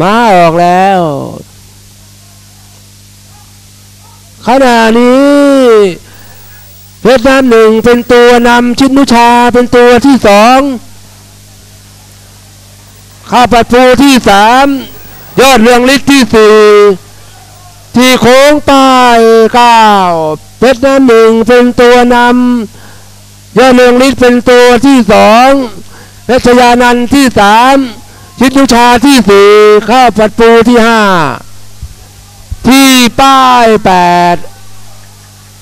มาออกแล้ว ขณะนี้เพชรน้ำหนึ่งเป็นตัวนำชิดนุชาเป็นตัวที่สองข้าปัดภูที่สามยอดเรืองฤทธิ์ที่สี่ที่โค้งป้ายเก้าเพชรน้ำหนึ่งเป็นตัวนำยอดเรืองฤทธิ์เป็นตัวที่สองเพชรยานันท์ที่สาม ชิดนุชาที่สี่ข้าปัดภูที่ห้าที่ป้ายแปด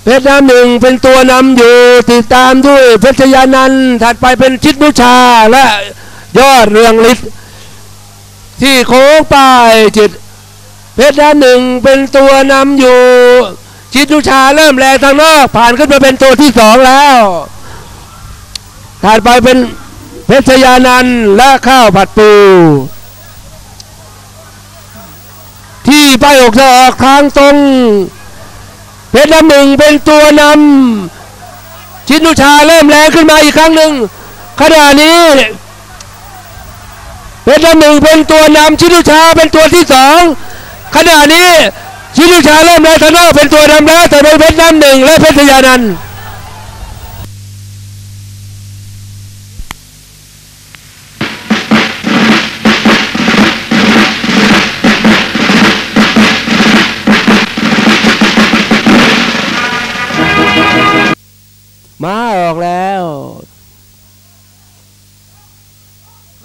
เพชรน้ำหนึ่งเป็นตัวนำอยู่ติดตามด้วยเพชรยานันถัดไปเป็นชิดนุชาและยอดเรืองฤทธิ์ที่โค้งป้ายจิต เพชรน้ำหนึ่งเป็นตัวนำอยู่ ชิดนุชาเริ่มแรงทางนอกผ่านขึ้นมาเป็นตัวที่สองแล้วถัดไปเป็น เพชรยานันและข้าวผัดปู ที่ป้ายอกจะออกทางตรง เพชรน้ำหนึ่งเป็นตัวนำชิดนุชาเริ่มแรงขึ้นมาอีกครั้งหนึ่งขณะนี้เพชรน้ำหนึ่งเป็นตัวนำชิดนุชาเป็นตัวที่สองขณะนี้ชิดนุชาเริ่มแรงทางนอกเป็นตัวนำแล้วแต่เป็นเพชรน้ำหนึ่งและเพชรยานันท์ มาออกแล้ว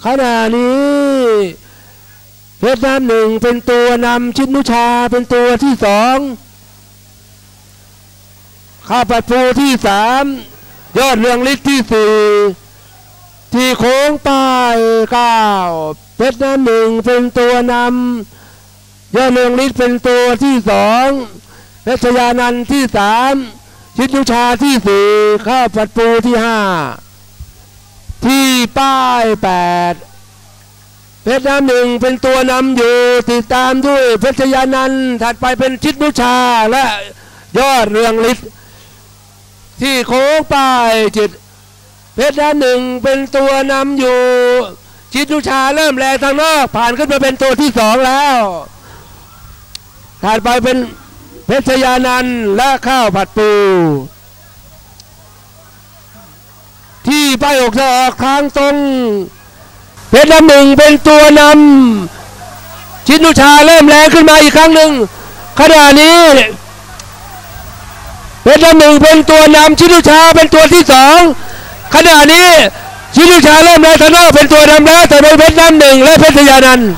ขณะนี้ เพชรน้ำหนึ่งเป็นตัวนำชิดนุชาเป็นตัวที่สองข้าปัดภูที่สามยอดเรืองฤทธิ์ที่สี่ที่โค้งป้ายเก้าเพชรน้ำหนึ่งเป็นตัวนำยอดเรืองฤทธิ์เป็นตัวที่สองเพชรยานันท์ที่สาม ชิดนุชาที่สี่ข้าวผัดปูที่ห้าที่ป้ายแปดเพชรน้ำหนึ่งเป็นตัวนำอยู่ติดตามด้วยเพชรยานันท์ถัดไปเป็นชิดนุชาและยอดเรืองฤทธิ์ที่โค้งป้ายจิต เพชรน้ำหนึ่งเป็นตัวนำอยู่ ชิดนุชาเริ่มแรงทางนอกผ่านขึ้นมาเป็นตัวที่สองแล้ว ถัดไปเป็น เพชรยานันและข้าวผัดปู ที่ป้ายอกจะออกทางตรง เพชรน้ำหนึ่งเป็นตัวนำชินุชาเริ่มแรงขึ้นมาอีกครั้งหนึ่งขณะนี้เพชรน้ำหนึ่งเป็นตัวนำชินุชาเป็นตัวที่สองขณะนี้ชินุชาเริ่มแรงทางนอกเป็นตัวนำแล้วแต่เป็นเพชรน้ำหนึ่งและเพชรยานันท์